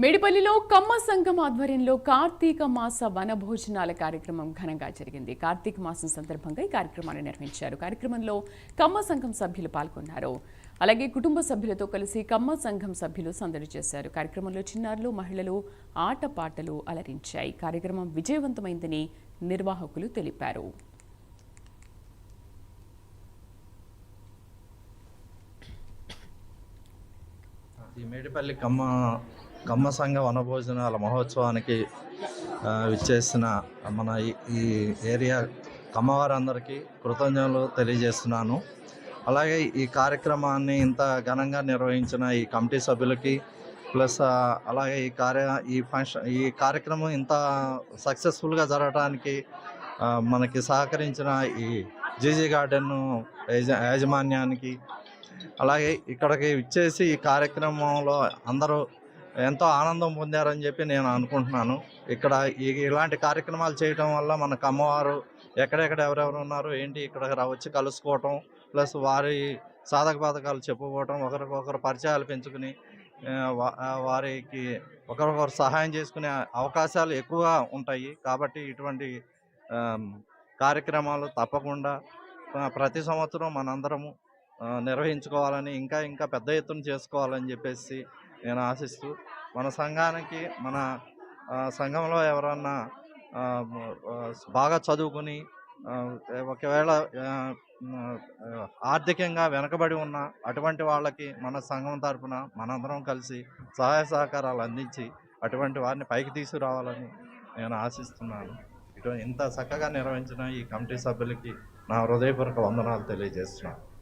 మేడిపల్లిలో కమ్మ సంఘం ఆధ్వర్యంలో కార్తీక మాస వనభోజనాల కార్యక్రమం ఘనంగా జరిగింది. కార్తీక మాసం సందర్భంగా ఈ కార్యక్రమాన్ని నిర్వహించారు. కార్యక్రమంలో కమ్మ సంఘం సభ్యులు పాల్గొన్నారు. అలాగే కుటుంబ సభ్యులతో కలిసి కమ్మ సంఘం సభ్యులు సందడి చేశారు. కార్యక్రమంలో చిన్నారులు మహిళలు ఆటపాటలు అలరించాయి. కార్యక్రమం విజయవంతమైందని నిర్వాహకులు తెలిపారు. మేడిపల్లి కమ్మ కమ్మ సంఘ వనభోజనాల మహోత్సవానికి విచ్చేసిన మన ఈ- ఏరియా కమ్మవారందరికీ కృతజ్ఞతలు తెలియజేస్తున్నాను. అలాగే ఈ కార్యక్రమాన్ని ఇంత ఘనంగా నిర్వహించిన ఈ కమిటీ సభ్యులకి ప్లస్ అలాగే ఈ కార్య ఈ ఫంక్షన్ ఈ కార్యక్రమం ఇంత సక్సెస్ఫుల్గా జరగడానికి మనకి సహకరించిన ఈ జీజీ గార్డెన్ యాజమాన్యానికి అలాగే ఇక్కడికి ఇచ్చేసి ఈ కార్యక్రమంలో అందరూ ఎంతో ఆనందం పొందారని చెప్పి నేను అనుకుంటున్నాను. ఇక్కడ ఇలాంటి కార్యక్రమాలు చేయటం వల్ల మనకు అమ్మవారు ఎక్కడెక్కడ ఎవరెవరు ఉన్నారు ఏంటి ఇక్కడ వచ్చి కలుసుకోవటం ప్లస్ వారి సాధక బాధకాలు చెప్పుకోవటం ఒకరికొకరు పరిచయాలు పెంచుకుని వారికి ఒకరికొకరు సహాయం చేసుకునే అవకాశాలు ఎక్కువగా ఉంటాయి. కాబట్టి ఇటువంటి కార్యక్రమాలు తప్పకుండా ప్రతి సంవత్సరం మనందరము నిర్వహించుకోవాలని ఇంకా ఇంకా పెద్ద ఎత్తున చేసుకోవాలని చెప్పేసి నేను ఆశిస్తూ మన సంఘానికి మన సంఘంలో ఎవరన్నా బాగా చదువుకుని ఒకవేళ ఆర్థికంగా వెనకబడి ఉన్న అటువంటి వాళ్ళకి మన సంఘం తరఫున మనందరం కలిసి సహాయ సహకారాలు అందించి అటువంటి వారిని పైకి తీసుకురావాలని నేను ఆశిస్తున్నాను. ఇటు ఇంత చక్కగా నిర్వహించిన ఈ కమిటీ సభ్యులకి నా హృదయపూర్వక వందనాలు తెలియజేస్తున్నాను.